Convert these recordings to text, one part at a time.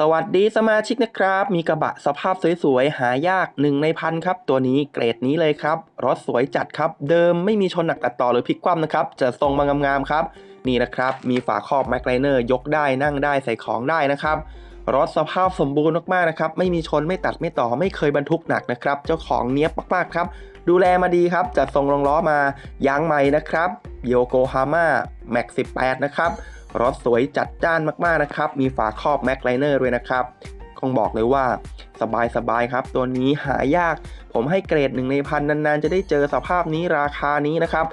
สวัสดีสมาชิกนะครับ มีกระบะสภาพสวยๆ หายากหนึ่งในพันครับ ตัวนี้เกรดนี้เลยครับ รถสวยจัดครับ เดิมไม่มีชนหนักตัดต่อหรือพลิกคว่ำนะครับ จะทรงมางามๆครับ นี่นะครับ มีฝาครอบแมกไลเนอร์ยกได้นั่งได้ใส่ของได้นะครับ รถสภาพสมบูรณ์มากๆนะครับ ไม่มีชนไม่ตัดไม่ต่อไม่เคยบรรทุกหนักนะครับ เจ้าของเนี้ยบมากๆครับ ดูแลมาดีครับจัดทรงรองล้อมายางใหม่นะครับโยโกฮาม่าแม็ก18นะครับ รถสวยจัดจ้านมากๆนะครับ มีฝาครอบแม็กไลเนอร์ด้วยนะครับคงบอกเลยว่าสบายๆครับ ตัวนี้หายาก ผมให้เกรดหนึ่งในพันนานๆ จะได้เจอสภาพนี้ราคานี้นะครับ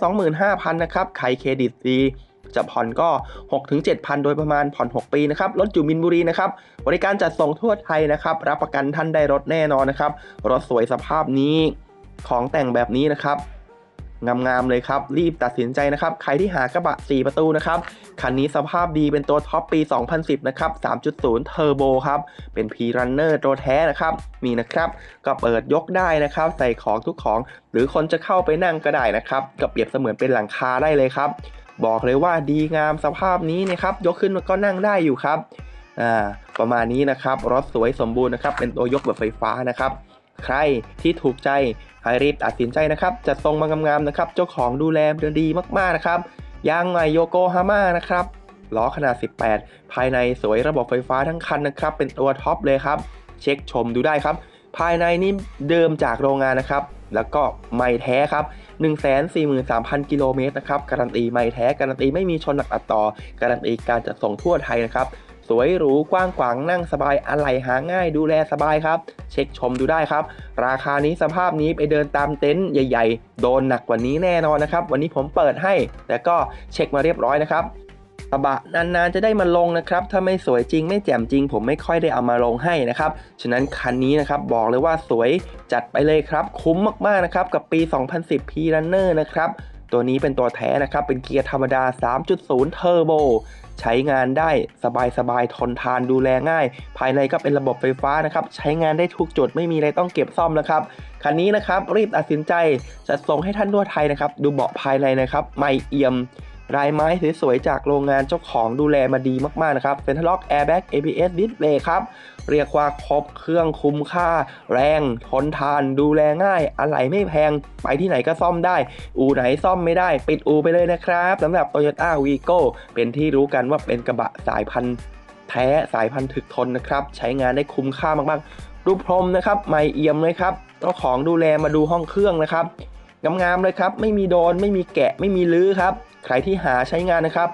325,000นะครับใครเครดิตดีจะผ่อนก็ 6-7,000 โดยประมาณผ่อน 6 ปีนะครับรถอยู่มินบุรีนะครับ บริการจัดส่งทั่วไทยนะครับ รับประกันท่านได้รถแน่นอนนะครับ รถสวยสภาพนี้ของแต่งแบบนี้นะครับ งามๆเลยครับ รีบตัดสินใจนะครับ ใครที่หากระบะ 4 ประตูนะครับ คันนี้สภาพดีเป็นตัวท็อปปี 2010 นะครับ 3.0 เทอร์โบครับ เป็น P-Runner ตัวแท้นะครับมีนะครับ ก็เปิดยกได้นะครับ ใส่ของทุกของ หรือคนจะเข้าไปนั่งก็ได้นะครับก็เปรียบเสมือนเป็นหลังคาได้เลยครับ บอกเลยว่าดีงามสภาพนี้นะครับ ยกขึ้นก็นั่งได้อยู่ครับ อ่า ประมาณนี้นะครับ รถสวยสมบูรณ์นะครับ เป็นตัวยกแบบไฟฟ้านะครับ ใครที่ถูกใจให้รีบตัดสินใจนะครับจะทรงมางามๆนะครับ เจ้าของดูแลดีมากๆนะครับยางใหม่โยโกฮาม่านะครับล้อขนาด 18 ภายในสวยระบบไฟฟ้าทั้งคันนะครับ เป็นตัวท็อปเลยครับ เช็คชมดูได้ครับ ภายในนี่เดิมจากโรงงานนะครับ แล้วก็ไม่แท้ครับ 143,000 กิโลเมตรนะครับ การันตีไม่แท้ การันตีไม่มีชนหนักอัดต่อ การันตีการจัดส่งทั่วไทยนะครับ สวยหรูกว้างขวางนั่งสบายอะไหล่หาง่ายดูแลสบายครับ เช็คชมดูได้ครับ ราคานี้สภาพนี้ไปเดินตามเต็นท์ใหญ่ ๆ โดนหนักกว่านี้แน่นอนนะครับ วันนี้ผมเปิดให้ แต่ก็เช็คมาเรียบร้อยนะครับกระบะนานๆจะได้มาลงนะครับ ถ้าไม่สวยจริงไม่แจ่มจริง ผมไม่ค่อยได้เอามาลงให้นะครับ ฉะนั้นคันนี้นะครับบอกเลยว่าสวยจัดไปเลยครับ คุ้มมากๆนะครับ กับปี 2010 P Runner นะครับ ตัวนี้เป็นตัวแท้นะครับ เป็นเกียร์ธรรมดา 3.0 เทอร์โบ ใช้งานได้สบายๆ ทนทานดูแลง่าย ภายในก็เป็นระบบไฟฟ้านะครับ ใช้งานได้ทุกจุดไม่มีอะไรต้องเก็บซ่อมนะครับ คันนี้นะครับรีบตัดสินใจจะส่งให้ท่านทั่วไทยนะครับ ดูเบาะภายในนะครับ ไม่เอี่ยม ลายไม้สวยๆจากโรงงานเจ้าของดูแลมาดีมากๆนะครับเซ็นทรัลล็อกแอร์แบ็ก ABS ดิสเบรกครับ เรียกว่าครบเครื่องคุ้มค่า แรงทนทาน ดูแลง่ายอะไหล่ไม่แพง ไปที่ไหนก็ซ่อมได้ อู่ไหนซ่อมไม่ได้ ปิดอู่ไปเลยนะครับสำหรับ Toyota Vigo เป็นที่รู้กันว่าเป็นกระบะสายพันธุ์แท้สายพันธุ์ถึกทนนะครับ ใช้งานได้คุ้มค่ามากๆ รูปพรมนะครับ ไม่เอี่ยมเลยครับเจ้าของดูแลมาดูห้องเครื่องนะครับ งามๆเลยครับ ไม่มีโดน ไม่มีแกะ ไม่มีลื้อครับ ใครที่หาใช้งานนะครับ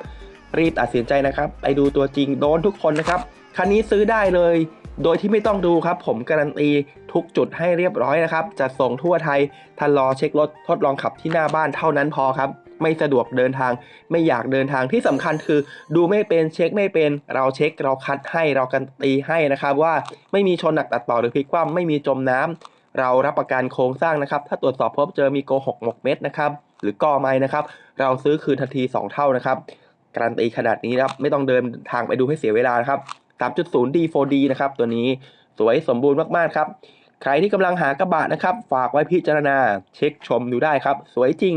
รีบตัดสินใจนะครับ ไปดูตัวจริงโดนทุกคนนะครับ คันนี้ซื้อได้เลย โดยที่ไม่ต้องดูครับ ผมการันตีทุกจุดให้เรียบร้อยนะครับ จะส่งทั่วไทยท่านรอเช็ครถทดลองขับที่หน้าบ้านเท่านั้นพอครับ ไม่สะดวกเดินทาง ไม่อยากเดินทางที่สำคัญคือ ดูไม่เป็นเช็คไม่เป็น เราเช็คเราคัดให้เราการันตีให้นะครับ ว่าไม่มีชนหนักตัดต่อหรือพลิกคว่ำไม่มีจมน้ำ เรารับประกันโครงสร้างนะครับ ถ้าตรวจสอบพบเจอมีโกหกหมกเม็ดนะครับ หรือกอไม้นะครับ เราซื้อคืนทันที 2 เท่านะครับ การันตีขนาดนี้ครับไม่ต้องเดินทางไปดูให้เสียเวลานะครับ 3.0D 4D นะครับ ตัวนี้สวยสมบูรณ์มากๆครับ ใครที่กำลังหากระบะนะครับ ฝากไว้พิจารณาเช็คชมดูได้ครับ สวยจริง